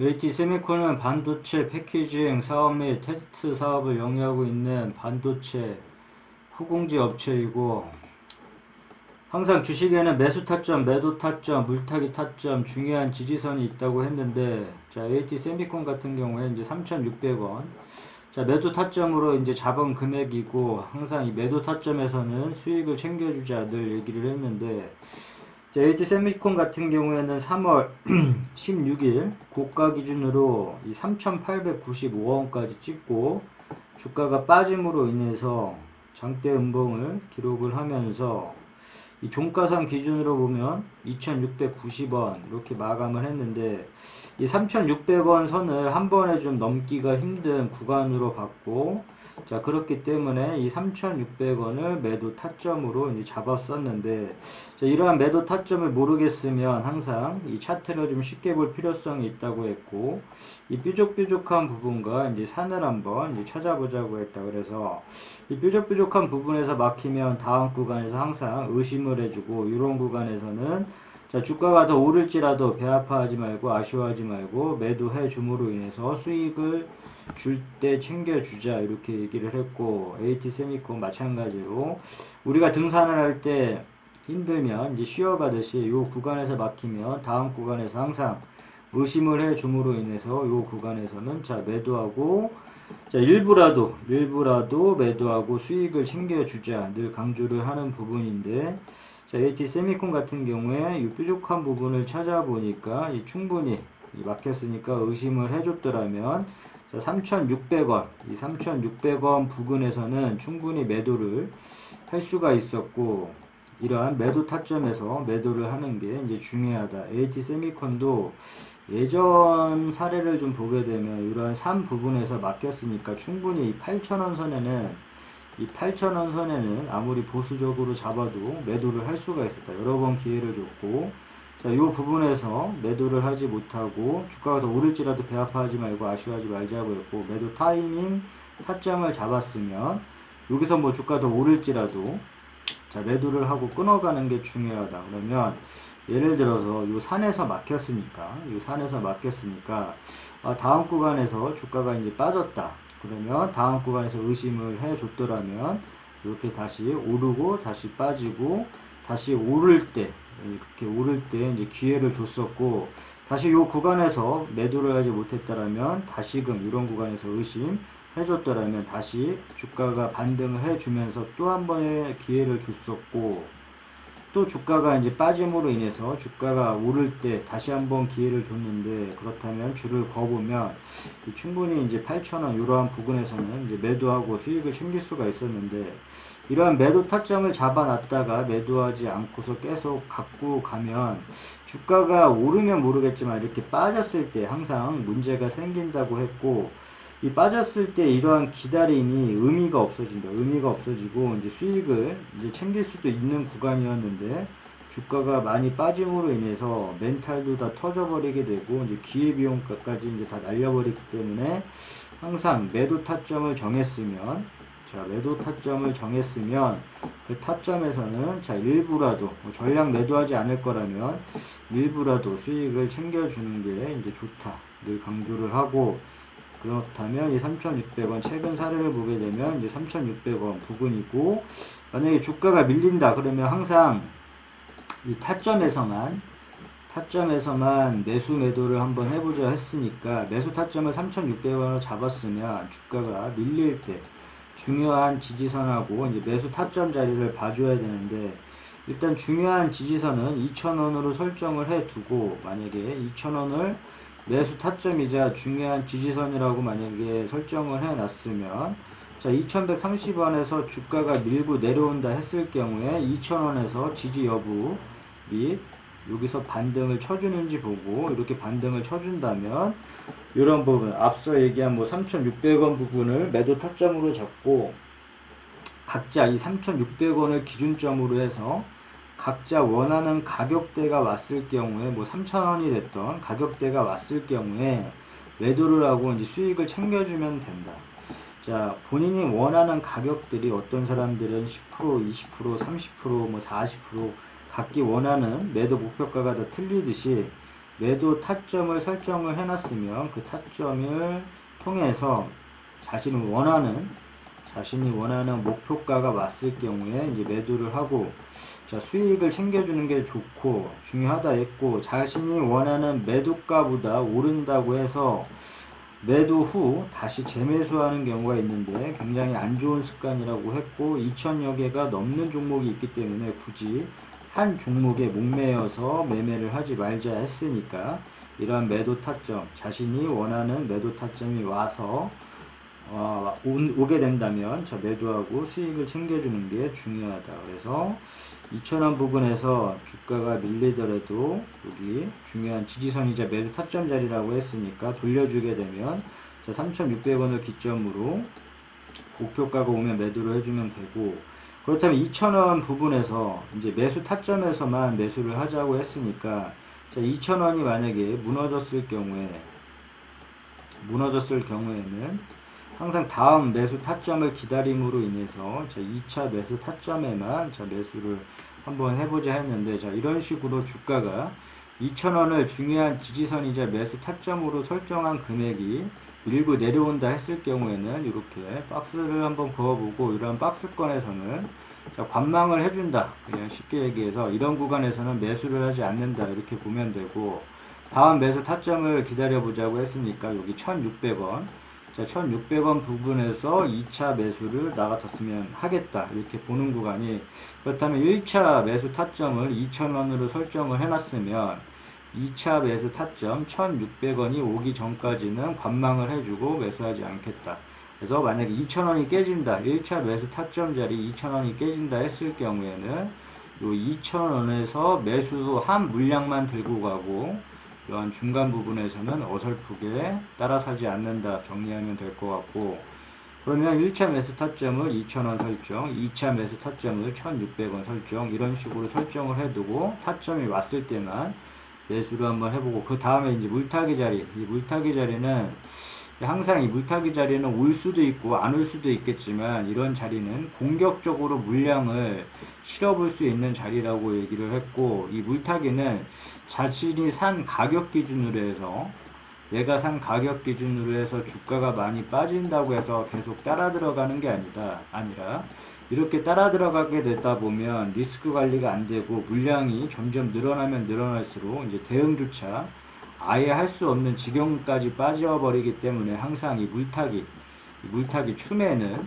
AT 세미콘은 반도체 패키징 사업 및 테스트 사업을 영위하고 있는 반도체 후공지 업체이고 항상 주식에는 매수 타점, 매도 타점, 물타기 타점 중요한 지지선이 있다고 했는데 자 AT 세미콘 같은 경우에 이제 3,600원. 자 매도 타점으로 이제 잡은 금액이고 항상 이 매도 타점에서는 수익을 챙겨주자 늘 얘기를 했는데 자, AT 세미콘 같은 경우에는 3월 16일 고가 기준으로 이 3,895원까지 찍고 주가가 빠짐으로 인해서 장대 음봉을 기록을 하면서 이 종가상 기준으로 보면 2,690원 이렇게 마감을 했는데 이 3,600원 선을 한 번에 좀 넘기가 힘든 구간으로 봤고 자 그렇기 때문에 이 3,600원을 매도 타점으로 이제 잡았었는데 자, 이러한 매도 타점을 모르겠으면 항상 이 차트를 좀 쉽게 볼 필요성이 있다고 했고 이 뾰족뾰족한 부분과 이제 산을 한번 이제 찾아보자고 했다 그래서 이 뾰족뾰족한 부분에서 막히면 다음 구간에서 항상 의심을 해주고 이런 구간에서는 자 주가가 더 오를지라도 배 아파하지 말고 아쉬워하지 말고 매도해 줌으로 인해서 수익을 줄 때 챙겨주자 이렇게 얘기를 했고 AT 세미콘 마찬가지로 우리가 등산을 할 때 힘들면 이제 쉬어가듯이 이 구간에서 막히면 다음 구간에서 항상 의심을 해 줌으로 인해서 이 구간에서는 자 매도하고 자 일부라도 일부라도 매도하고 수익을 챙겨주자 늘 강조를 하는 부분인데 자 AT 세미콘 같은 경우에 이 뾰족한 부분을 찾아보니까 이 충분히 이 막혔으니까 의심을 해줬더라면 자 3,600원 이 3,600원 부근에서는 충분히 매도를 할 수가 있었고 이러한 매도 타점에서 매도를 하는 게 이제 중요하다. AT 세미콘도 예전 사례를 좀 보게 되면 이러한 3 부분에서 막혔으니까 충분히 8,000원 선에는 이 8,000원 선에는 아무리 보수적으로 잡아도 매도를 할 수가 있었다. 여러 번 기회를 줬고 자, 이 부분에서 매도를 하지 못하고 주가가 더 오를지라도 배 아파하지 말고 아쉬워하지 말자고 했고 매도 타이밍 타점을 잡았으면 여기서 뭐 주가 더 오를지라도 자 매도를 하고 끊어가는 게 중요하다 그러면 예를 들어서 이 산에서 막혔으니까 이 산에서 막혔으니까 아, 다음 구간에서 주가가 이제 빠졌다 그러면 다음 구간에서 의심을 해 줬더라면 이렇게 다시 오르고 다시 빠지고 다시 오를 때 이렇게 오를 때 이제 기회를 줬었고 다시 이 구간에서 매도를 하지 못했다라면 다시금 이런 구간에서 의심 해줬더라면 다시 주가가 반등을 해주면서 또 한 번의 기회를 줬었고 또 주가가 이제 빠짐으로 인해서 주가가 오를 때 다시 한번 기회를 줬는데 그렇다면 줄을 거보면 충분히 이제 8,000원 이러한 부분에서는 이제 매도하고 수익을 챙길 수가 있었는데 이러한 매도 타점을 잡아놨다가 매도하지 않고서 계속 갖고 가면 주가가 오르면 모르겠지만 이렇게 빠졌을 때 항상 문제가 생긴다고 했고 이 빠졌을 때 이러한 기다림이 의미가 없어진다. 의미가 없어지고 이제 수익을 이제 챙길 수도 있는 구간이었는데 주가가 많이 빠짐으로 인해서 멘탈도 다 터져버리게 되고 이제 기회비용까지 이제 다 날려버리기 때문에 항상 매도 타점을 정했으면 자 매도 타점을 정했으면 그 타점에서는 자 일부라도 뭐 전량 매도하지 않을 거라면 일부라도 수익을 챙겨주는 게 이제 좋다 늘 강조를 하고 그렇다면 이 3,600원 최근 사례를 보게 되면 이제 3,600원 부근이고 만약에 주가가 밀린다 그러면 항상 이 타점에서만 타점에서만 매수 매도를 한번 해보자 했으니까 매수 타점을 3,600원으로 잡았으면 주가가 밀릴 때 중요한 지지선하고 이제 매수 타점 자리를 봐줘야 되는데 일단 중요한 지지선은 2,000원으로 설정을 해 두고 만약에 2,000원을 매수 타점이자 중요한 지지선이라고 만약에 설정을 해 놨으면 자 2130원에서 주가가 밀고 내려온다 했을 경우에 2000원에서 지지 여부 및 여기서 반등을 쳐주는지 보고 이렇게 반등을 쳐준다면 이런 부분 앞서 얘기한 뭐 3600원 부분을 매도 타점으로 잡고 각자 이 3600원을 기준점으로 해서 각자 원하는 가격대가 왔을 경우에 뭐 3,000원이 됐던 가격대가 왔을 경우에 매도를 하고 이제 수익을 챙겨주면 된다. 자, 본인이 원하는 가격들이 어떤 사람들은 10%, 20%, 30%, 뭐 40% 각기 원하는 매도 목표가가 다 틀리듯이 매도 타점을 설정을 해놨으면 그 타점을 통해서 자신이 원하는 자신이 원하는 목표가가 왔을 경우에 이제 매도를 하고 자 수익을 챙겨주는 게 좋고 중요하다 했고 자신이 원하는 매도가보다 오른다고 해서 매도 후 다시 재매수하는 경우가 있는데 굉장히 안 좋은 습관이라고 했고 2천여 개가 넘는 종목이 있기 때문에 굳이 한 종목에 목매여서 매매를 하지 말자 했으니까 이러한 매도 타점 자신이 원하는 매도 타점이 와서 어, 오, 게 된다면 저 매도하고 수익을 챙겨주는 게 중요하다. 그래서 2천원 부분에서 주가가 밀리더라도 여기 중요한 지지선이자 매도 타점 자리라고 했으니까 돌려주게 되면 자 3,600원을 기점으로 목표가가 오면 매도를 해주면 되고 그렇다면 2,000원 부분에서 이제 매수 타점에서만 매수를 하자고 했으니까 자 2,000원이 만약에 무너졌을 경우에 무너졌을 경우에는 항상 다음 매수 타점을 기다림으로 인해서 자 2차 매수 타점에만 자 매수를 한번 해보자 했는데 자 이런 식으로 주가가 2,000원을 중요한 지지선이자 매수 타점으로 설정한 금액이 밀고 내려온다 했을 경우에는 이렇게 박스를 한번 그어보고 이런 박스권에서는 자, 관망을 해준다. 그냥 쉽게 얘기해서 이런 구간에서는 매수를 하지 않는다. 이렇게 보면 되고 다음 매수 타점을 기다려보자고 했으니까 여기 1600원 자, 1600원 부분에서 2차 매수를 나 같았으면 하겠다. 이렇게 보는 구간이 그렇다면 1차 매수 타점을 2000원으로 설정을 해놨으면 2차 매수 타점 1600원이 오기 전까지는 관망을 해주고 매수하지 않겠다. 그래서 만약에 2,000원이 깨진다. 1차 매수 타점 자리 2,000원이 깨진다 했을 경우에는 요 2,000원에서 매수도 한 물량만 들고 가고 이러한 중간 부분에서는 어설프게 따라 사지 않는다 정리하면 될 것 같고 그러면 1차 매수 타점을 2,000원 설정, 2차 매수 타점을 1,600원 설정 이런 식으로 설정을 해두고 타점이 왔을 때만 매수를 한번 해보고 그 다음에 이제 물타기 자리 이 물타기 자리는 항상 이 물타기 자리는 올 수도 있고 안 올 수도 있겠지만 이런 자리는 공격적으로 물량을 실어볼 수 있는 자리라고 얘기를 했고 이 물타기는 자신이 산 가격 기준으로 해서 내가 산 가격 기준으로 해서 주가가 많이 빠진다고 해서 계속 따라 들어가는 게 아니다 아니라 이렇게 따라 들어가게 되다 보면 리스크 관리가 안 되고 물량이 점점 늘어나면 늘어날수록 이제 대응조차 아예 할 수 없는 지경까지 빠져버리기 때문에 항상 이 물타기, 이 물타기 추매는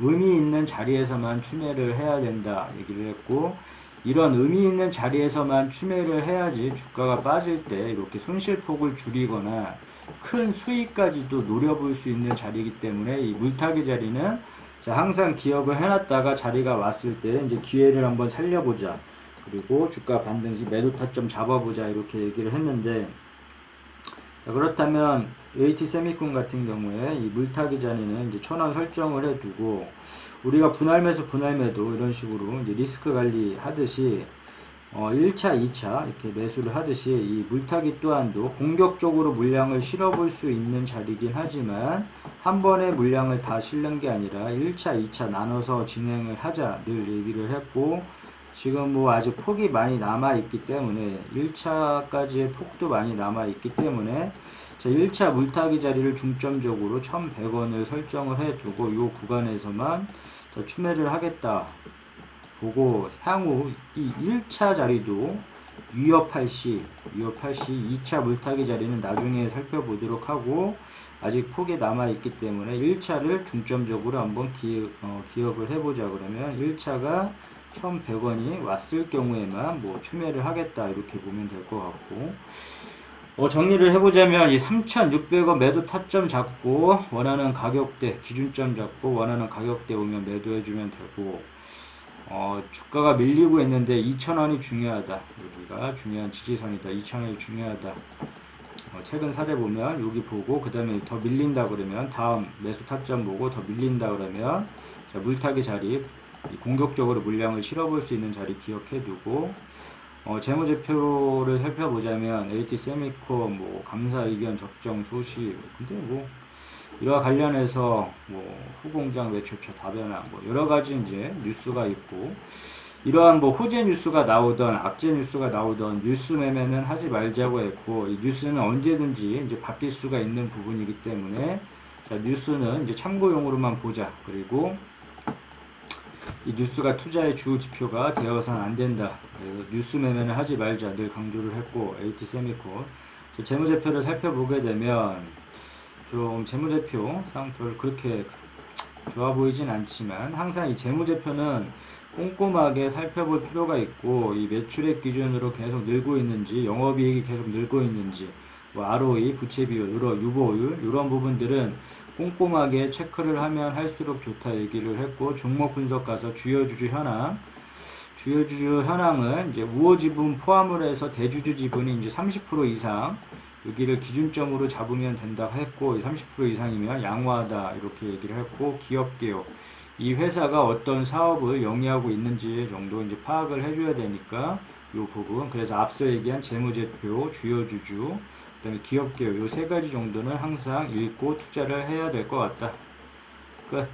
의미 있는 자리에서만 추매를 해야 된다 얘기를 했고 이런 의미 있는 자리에서만 추매를 해야지 주가가 빠질 때 이렇게 손실폭을 줄이거나 큰 수익까지도 노려볼 수 있는 자리이기 때문에 이 물타기 자리는 항상 기억을 해놨다가 자리가 왔을 때 이제 기회를 한번 살려보자. 그리고 주가 반등 시 매도 타점 잡아보자 이렇게 얘기를 했는데 그렇다면 AT 세미콘 같은 경우에 이 물타기 전에는 이제 천원 설정을 해두고 우리가 분할 매수 분할 매도 이런 식으로 이제 리스크 관리 하듯이 어 1차 2차 이렇게 매수를 하듯이 이 물타기 또한도 공격적으로 물량을 실어볼 수 있는 자리긴 하지만 한 번에 물량을 다 실는 게 아니라 1차 2차 나눠서 진행을 하자 늘 얘기를 했고 지금 뭐 아직 폭이 많이 남아 있기 때문에 1차까지의 폭도 많이 남아 있기 때문에 자 1차 물타기 자리를 중점적으로 1100원을 설정을 해 두고 이 구간에서만 자 추매를 하겠다. 보고 향후 이 1차 자리도 위협할 시 위협할 시 2차 물타기 자리는 나중에 살펴보도록 하고 아직 폭이 남아 있기 때문에 1차를 중점적으로 한번 기억, 어, 기억을 해보자 그러면 1차가 1,100원이 왔을 경우에만 뭐 추매를 하겠다 이렇게 보면 될 것 같고. 어, 정리를 해보자면 이 3,600원 매도 타점 잡고 원하는 가격대 기준점 잡고 원하는 가격대 오면 매도해주면 되고. 어, 주가가 밀리고 있는데 2,000원이 중요하다. 여기가 중요한 지지선이다. 2,000원이 중요하다. 어, 최근 사례 보면 여기 보고 그 다음에 더 밀린다 그러면 다음 매수 타점 보고 더 밀린다 그러면 자, 물타기 자리 공격적으로 물량을 실어볼 수 있는 자리 기억해 두고 어, 재무제표를 살펴보자면 AT 세미코 뭐 감사 의견 적정 소식 근데 뭐 이와 관련해서 뭐 후공장 외초차 다변화 뭐 여러 가지 이제 뉴스가 있고 이러한 뭐 호재 뉴스가 나오던 악재 뉴스가 나오던 뉴스 매매는 하지 말자고 했고 이 뉴스는 언제든지 이제 바뀔 수가 있는 부분이기 때문에 자, 뉴스는 이제 참고용으로만 보자. 그리고 이 뉴스가 투자의 주 지표가 되어서는 안 된다. 그래서 뉴스 매매는 하지 말자 늘 강조를 했고 AT 세미코 저 재무제표를 살펴보게 되면 좀 재무제표 상태를 그렇게 좋아 보이진 않지만 항상 이 재무제표는 꼼꼼하게 살펴볼 필요가 있고 이 매출액 기준으로 계속 늘고 있는지 영업이익이 계속 늘고 있는지 뭐 ROE, 부채 비율, 유로, 유보율 이런 부분들은 꼼꼼하게 체크를 하면 할수록 좋다 얘기를 했고 종목 분석 가서 주요 주주 현황. 주요 주주 현황은 이제 우호 지분 포함을 해서 대주주 지분이 이제 30% 이상. 여기를 기준점으로 잡으면 된다 했고 30% 이상이면 양호하다 이렇게 얘기를 했고 기업 개요 이 회사가 어떤 사업을 영위하고 있는지 정도 이제 파악을 해줘야 되니까 요 부분. 그래서 앞서 얘기한 재무제표 주요 주주 그다음에 기업 개요. 요세 가지 정도는 항상 읽고 투자를 해야 될 것 같다. 끝